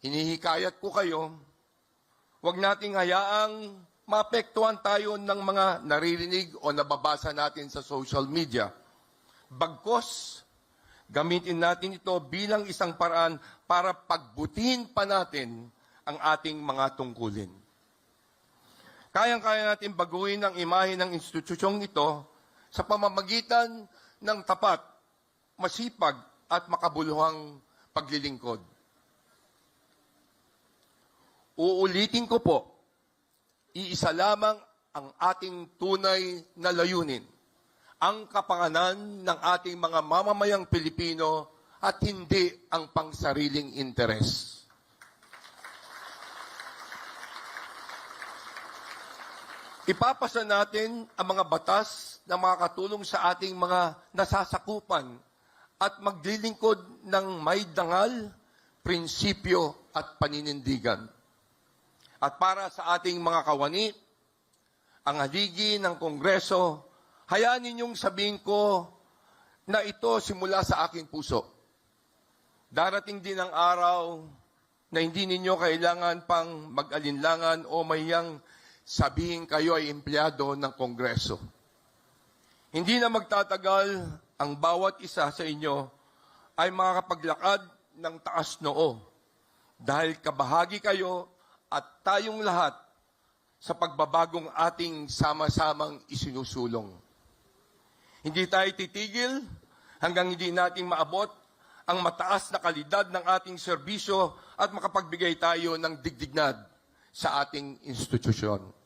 hinihikayat ko kayo, huwag nating hayaang maapektuhan tayo ng mga naririnig o nababasa natin sa social media. Bagkos, gamitin natin ito bilang isang paraan para pagbutihin pa natin ang ating mga tungkulin. Kayang-kaya natin baguhin ang imahe ng institusyong ito sa pamamagitan ng tapat, masipag at makabuluhang paglilingkod. Uulitin ko po, iisa lamang ang ating tunay na layunin, ang kapanganan ng ating mga mamamayang Pilipino at hindi ang pangsariling interes. Ipapasa natin ang mga batas na makakatulong sa ating mga nasasakupan at maglilingkod ng may dangal, prinsipyo at paninindigan. At para sa ating mga kawani, ang haligi ng Kongreso, hayaan ninyong sabihin ko na ito simula sa aking puso. Darating din ang araw na hindi ninyo kailangan pang mag-alinlangan o mayang sabihin kayo ay empleyado ng Kongreso. Hindi na magtatagal ang bawat isa sa inyo ay makakapaglakad ng taas noo dahil kabahagi kayo at tayong lahat sa pagbabagong ating sama-samang isinusulong. Hindi tayo titigil hanggang hindi natin maabot ang mataas na kalidad ng ating serbisyo at makapagbigay tayo ng digdignad sa ating institusyon.